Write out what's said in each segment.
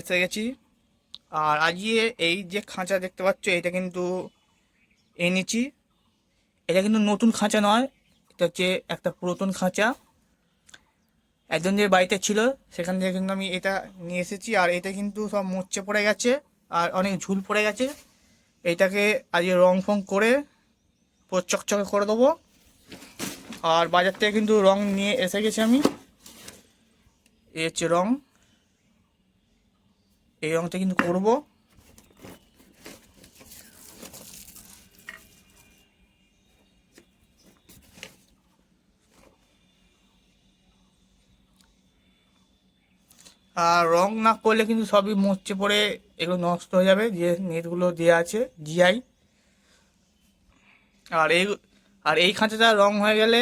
এসে গেছি। আর আজকে এই যে খাঁচা দেখতে পাচ্ছ, এটা কিন্তু এনেছি এটা কিন্তু নতুন খাঁচা নয়, এটা হচ্ছে একটা পুরাতন খাঁচা। একজন যে বাড়িতে ছিল, সেখান থেকে কিন্তু আমি এটা নিয়ে এসেছি। আর এটা কিন্তু সব মোচে পড়ে গেছে, আর অনেক ঝুল পড়ে গেছে। এটাকে আজকে রং ফং করে পুরো চকচকে করে দেবো। আর বাজার থেকে কিন্তু রং নিয়ে এসে গেছি আমি। এ হচ্ছে রং। এই রংটা কিন্তু করব। আর রং না করলে কিন্তু সবই মরচে পড়ে, এগুলো নষ্ট হয়ে যাবে, যে নেটগুলো দেওয়া আছে জিআই আর এই আর এই খাঁচাটা রং হয়ে গেলে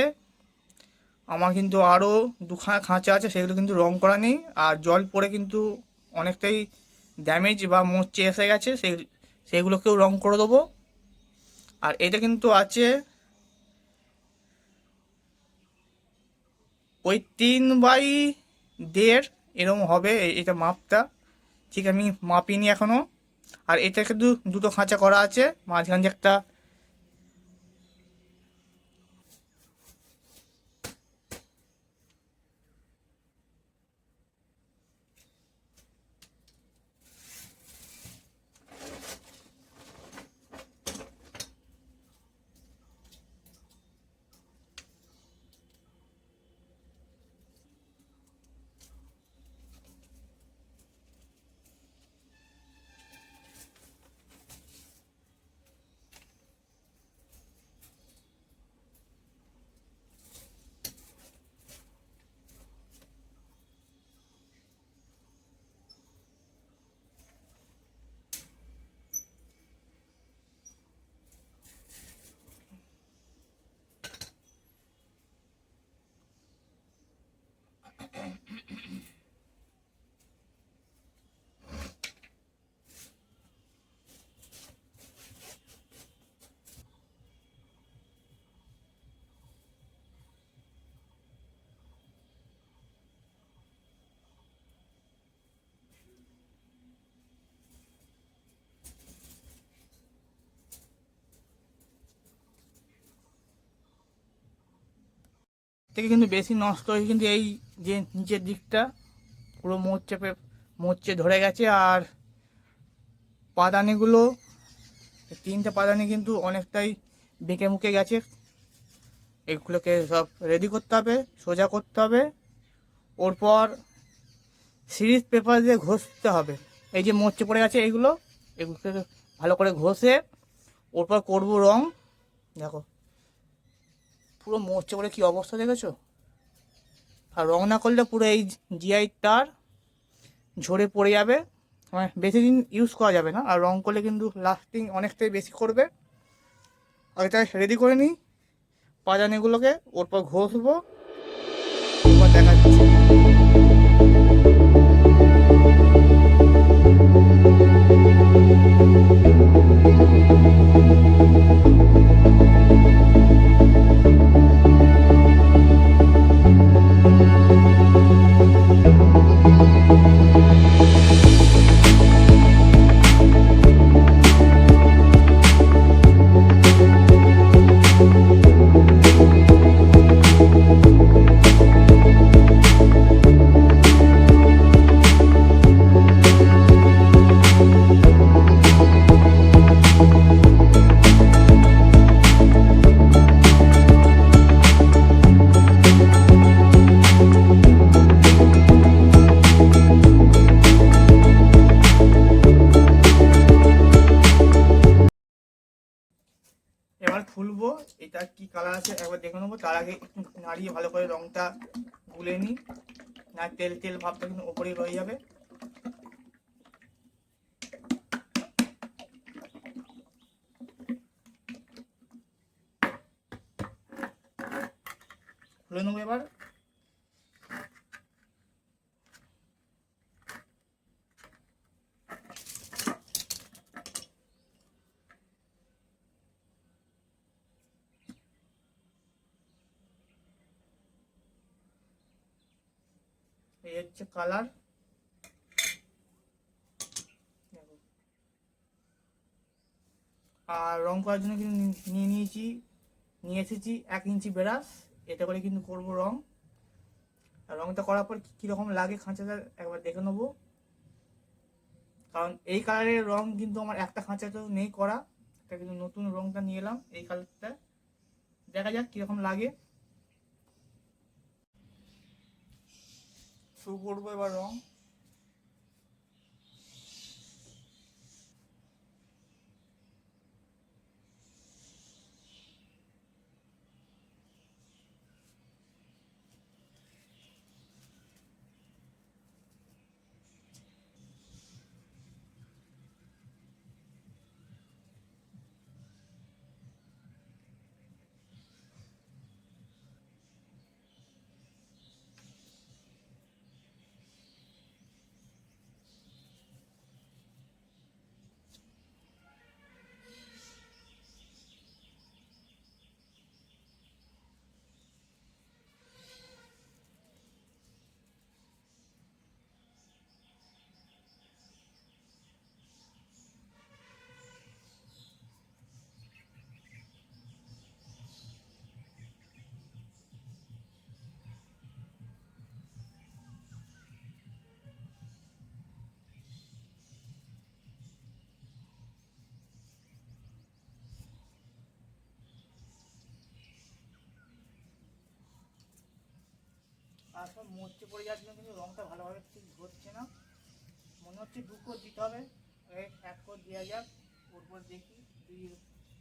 আমার কিন্তু আরও দুখানা খাঁচা আছে, সেগুলো কিন্তু রং করা নেই। আর জল পড়ে কিন্তু অনেকটাই ড্যামেজ বা মোচে এসে গেছে, সেই সেইগুলোকেও রং করে দেবো। আর এটা কিন্তু আছে ওই তিন বাই দেড়, এরকম হবে এটা মাপটা। ঠিক আমি মাপিনি এখনও আর এটা কিন্তু দুটো খাঁচা করা আছে, মাঝখান যে একটা থেকে কিন্তু বেশি নষ্ট হয়েছে কিন্তু এই যে নিচের দিকটা পুরো মোচ চেপে ধরে গেছে আর পাদানিগুলো তিনটে পাদানি কিন্তু অনেকটাই বেঁকে মুখে গেছে। এগুলোকে সব রেডি করতে হবে, সোজা করতে হবে। ওর পর সিরিজ পেপার দিয়ে ঘষতে হবে। এই যে মোচে পড়ে গেছে এইগুলো এগুলোকে ভালো করে ঘষে ওর পর করব রং। দেখো পুরো মরছে বলে কি অবস্থা দেখেছ? আর রং না করলে পুরো এই জিআই তার ঝরে পড়ে যাবে। মানে বেশি দিন ইউজ করা যাবে না। আর রং করলে কিন্তু লাস্টিং অনেকটাই বেশি করবে। আগে তাই রেডি করে নিই। পাজানিগুলোকে ওর পর ঘষবো। আগে নাড়িয়ে ভালো করে রংটা গুলে নিই। না তেল তেল ভাবটা কিন্তু ওপরেই রয়ে যাবে। এই হচ্ছে কালার। আর রং করার জন্য কিন্তু নিয়ে নিয়েছি, নিয়ে এসেছি এক ইঞ্চি বেরাস। এটা করে কিন্তু করব রং। রংটা করার পর কীরকম লাগে খাঁচাটা একবার দেখে নেব। কারণ এই কালারের রং কিন্তু আমার একটা খাঁচাতেও নেই করা। একটা কিন্তু নতুন রংটা নিয়ে এলাম এই কালারটা। দেখা যাক কীরকম লাগে। শুরু করব এবার রং। সব মরচে পড়ে যাওয়ার জন্য কিন্তু রংটা ভালোভাবে ঠিক ধরছে না। মনে হচ্ছে দু কোট দিতে হবে। এক কোট দেওয়া যাক ওর পর দেখি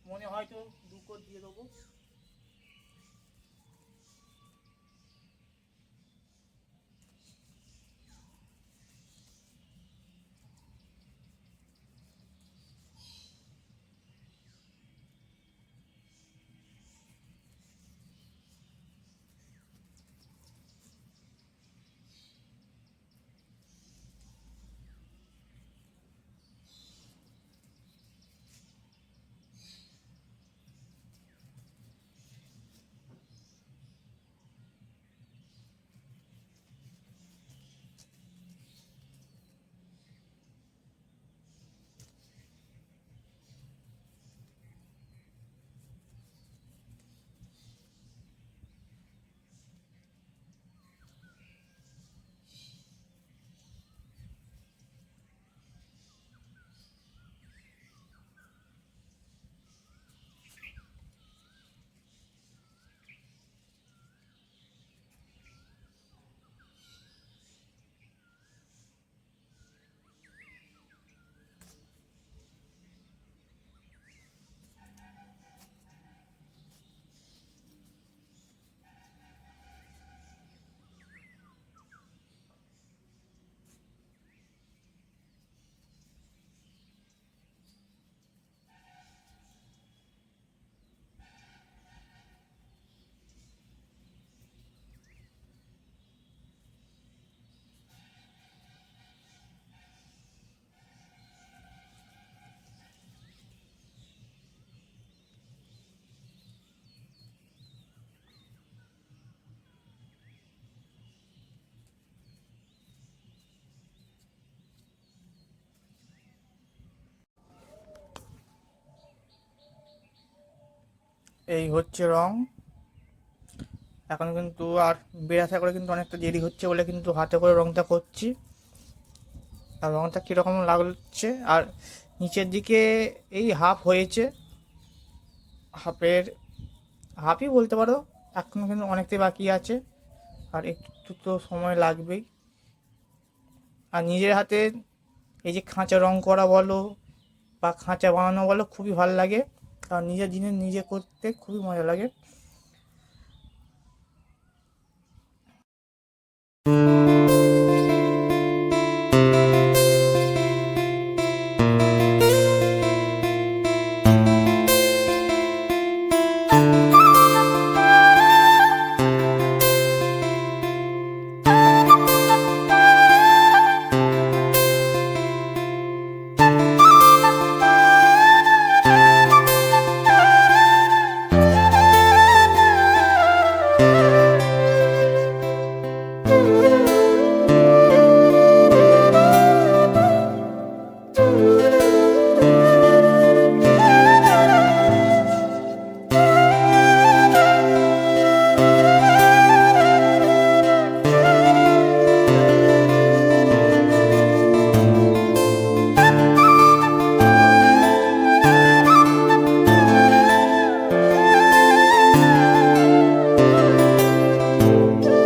মনে হয়তো দু কোট দিয়ে দেবো। এই হচ্ছে রং। এখন কিন্তু আর বেড়াশা করে কিন্তু অনেকটা দেরি হচ্ছে বলে কিন্তু হাতে করে রংটা করছি। আর রংটা কীরকম লাগছে? আর নিচের দিকে এই হাফ হয়েছে। হাফের, হাফই বলতে পারো, এখন কিন্তু অনেকটাই বাকি আছে। আর একটু তো সময় লাগবেই। আর নিজের হাতে এই যে খাঁচা রং করা বলো বা খাঁচা বানানো বলো খুবই ভালো লাগে। আর নিজের জিনিস নিজে করতে খুবই মজা লাগে।